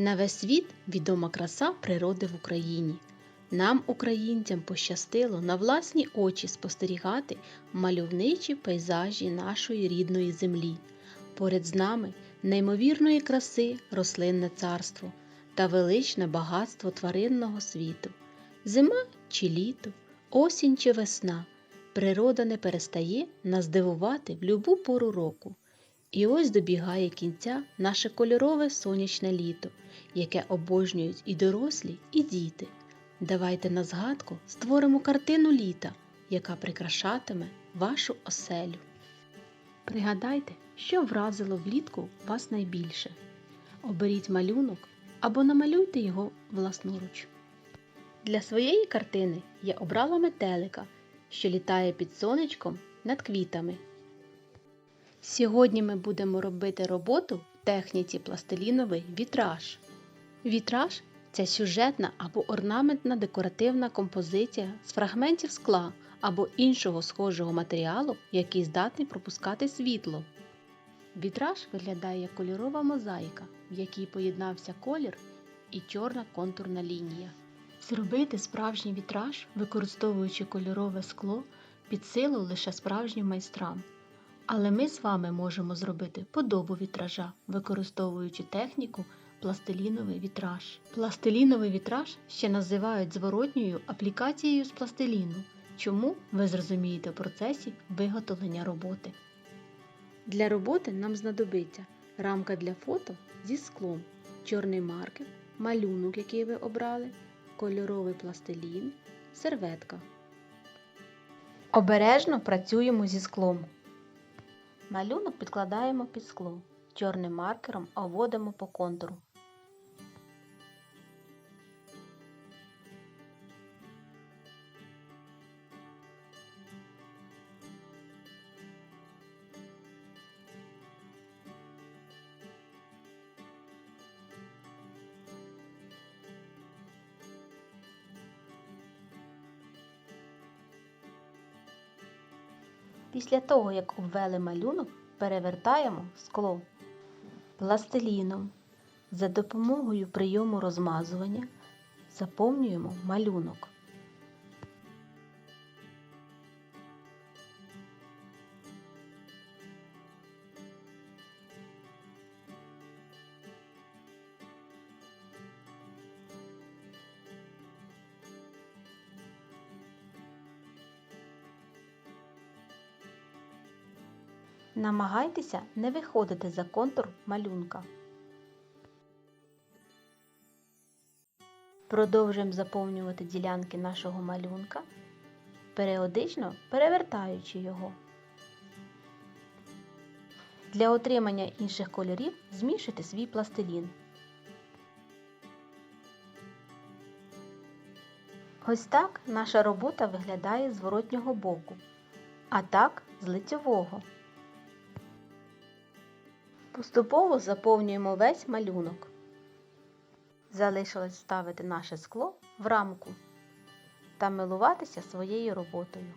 На весь світ відома краса природи в Україні. Нам, українцям, пощастило на власні очі спостерігати мальовничі пейзажі нашої рідної землі. Поряд з нами неймовірної краси рослинне царство та величне багатство тваринного світу. Зима чи літо, осінь чи весна. Природа не перестає нас дивувати в любу пору року. І ось добігає кінця наше кольорове сонячне літо, яке обожнюють і дорослі, і діти. Давайте на згадку створимо картину літа, яка прикрашатиме вашу оселю. Пригадайте, що вразило влітку вас найбільше. Оберіть малюнок або намалюйте його власноруч. Для своєї картини я обрала метелика, що літає під сонечком над квітами. Сьогодні ми будемо робити роботу в техніці пластиліновий вітраж. Вітраж це сюжетна або орнаментна декоративна композиція з фрагментів скла або іншого схожого матеріалу, який здатний пропускати світло. Вітраж виглядає як кольорова мозаїка, в якій поєднався колір і чорна контурна лінія. Зробити справжній вітраж, використовуючи кольорове скло, під силу лише справжнім майстрам. Але ми з вами можемо зробити подобу вітража, використовуючи техніку пластиліновий вітраж. Пластиліновий вітраж ще називають зворотньою аплікацією з пластиліну. Чому ви зрозумієте в процесі виготовлення роботи? Для роботи нам знадобиться рамка для фото зі склом, чорний маркер, малюнок, який ви обрали, кольоровий пластилін, серветка. Обережно працюємо зі склом. Малюнок підкладаємо під скло. Чорним маркером оводимо по контуру. Після того, як обвели малюнок, перевертаємо скло пластиліном. За допомогою прийому розмазування заповнюємо малюнок. Намагайтеся не виходити за контур малюнка. Продовжуємо заповнювати ділянки нашого малюнка, періодично перевертаючи його. Для отримання інших кольорів змішуйте свій пластилін. Ось так наша робота виглядає з зворотнього боку, а так з лицьового. Поступово заповнюємо весь малюнок. Залишилось ставити наше скло в рамку та милуватися своєю роботою.